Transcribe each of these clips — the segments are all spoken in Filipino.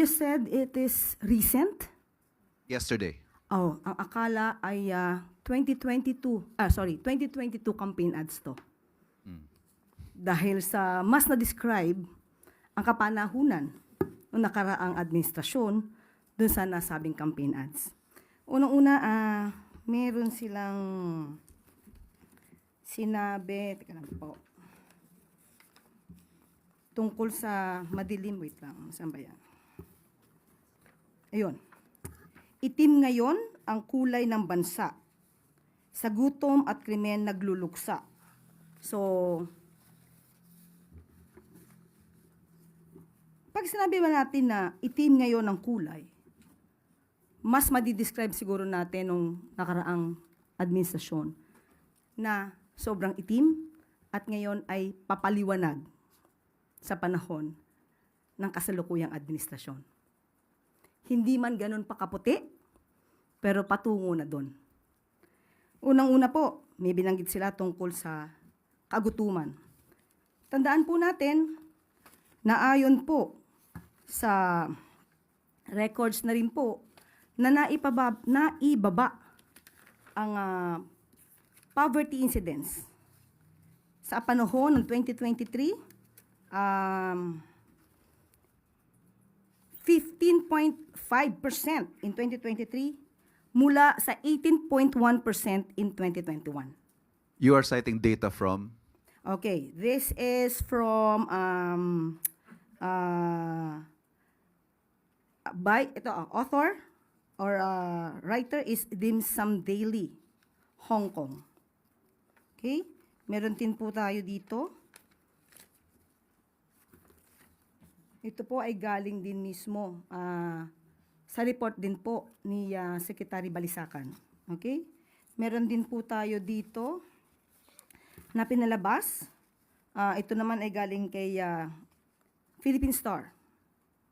You said it is recent? Yesterday. Oh, ang akala ay ah, 2022, ah sorry, 2022 campaign ads to. Dahil sa mas na-describe ang kapanahunan ng nakaraang administrasyon dun sa nasabing campaign ads. Unang-una, ah, meron silang sinabi, teka lang po, tungkol sa madilim, wait lang, saan ba yan? Ayun. Itim ngayon ang kulay ng bansa. Sa gutom at krimen nagluluksa. So, pag sinabi ba natin na itim ngayon ang kulay, mas madidescribe siguro natin nung nakaraang administrasyon na sobrang itim at ngayon ay papaliwanag sa panahon ng kasalukuyang administrasyon. Hindi man ganun pa kaputi, pero patungo na doon. Unang-una po, may binanggit sila tungkol sa kagutuman. Tandaan po natin na ayon po sa records na rin po na naipaba, naibaba ang ah, poverty incidence sa panahon ng 2023 um, 15.5% in 2023 mula sa 18.1% in 2021. You are citing data from Okay, this is from um, uh, by ito ah, author or uh, writer is Dim Sum Daily, Hong Kong. Okay? Meron din po tayo dito. Ito po ay galing din mismo ah, sa report din po ni ah, Secretary Balisacan. Okay? Meron din po tayo dito na pinalabas. Ah, ito naman ay galing kay ah, Philippine Star.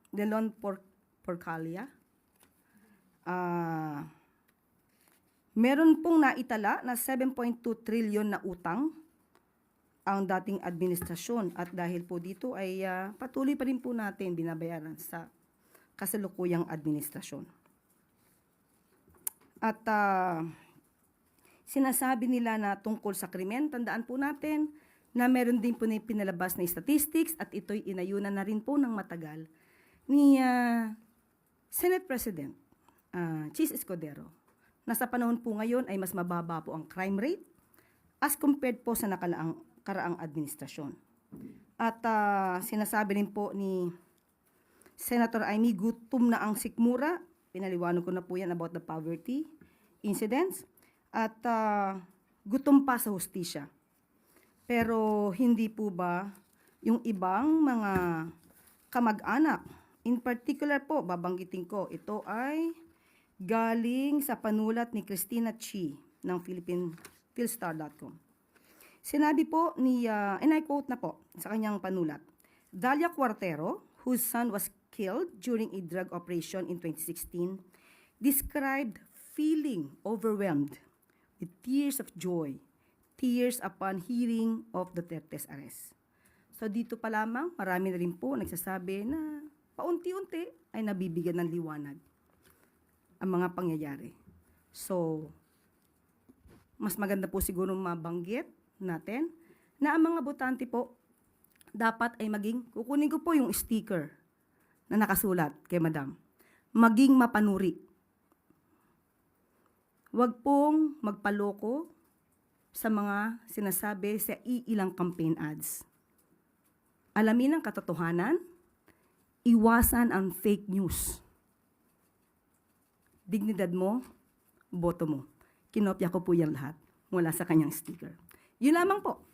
Delon Por Porcalia. Ah, meron pong naitala na 7.2 trillion na utang ang dating administrasyon at dahil po dito ay ah, patuloy pa rin po natin binabayaran sa kasalukuyang administrasyon. At ah, sinasabi nila na tungkol sa krimen, tandaan po natin na meron din po na pinalabas na statistics at ito'y inayunan na rin po ng matagal ni ah, Senate President ah, Chis Escudero na sa panahon po ngayon ay mas mababa po ang crime rate as compared po sa nakalaang karaang administrasyon. At ah, sinasabi rin po ni Senator Amy, gutom na ang sikmura. Pinaliwanag ko na po yan about the poverty incidents. At ah, gutom pa sa hustisya. Pero hindi po ba yung ibang mga kamag-anak, in particular po, babanggitin ko, ito ay galing sa panulat ni Christina Chi ng Philippine Philstar.com. Sinabi po ni, ah, and I quote na po sa kanyang panulat, Dalia Cuartero, whose son was killed during a drug operation in 2016, described feeling overwhelmed with tears of joy, tears upon hearing of Duterte's arrest. So dito pa lamang, marami na rin po nagsasabi na paunti-unti ay nabibigyan ng liwanag ang mga pangyayari. So, mas maganda po siguro mabanggit natin na ang mga botante po dapat ay maging, kukunin ko po yung sticker na nakasulat kay madam, maging mapanuri. Huwag pong magpaloko sa mga sinasabi sa iilang campaign ads. Alamin ang katotohanan, iwasan ang fake news. Dignidad mo, boto mo. Kinopya ko po yan lahat mula sa kanyang sticker. Yun lamang po.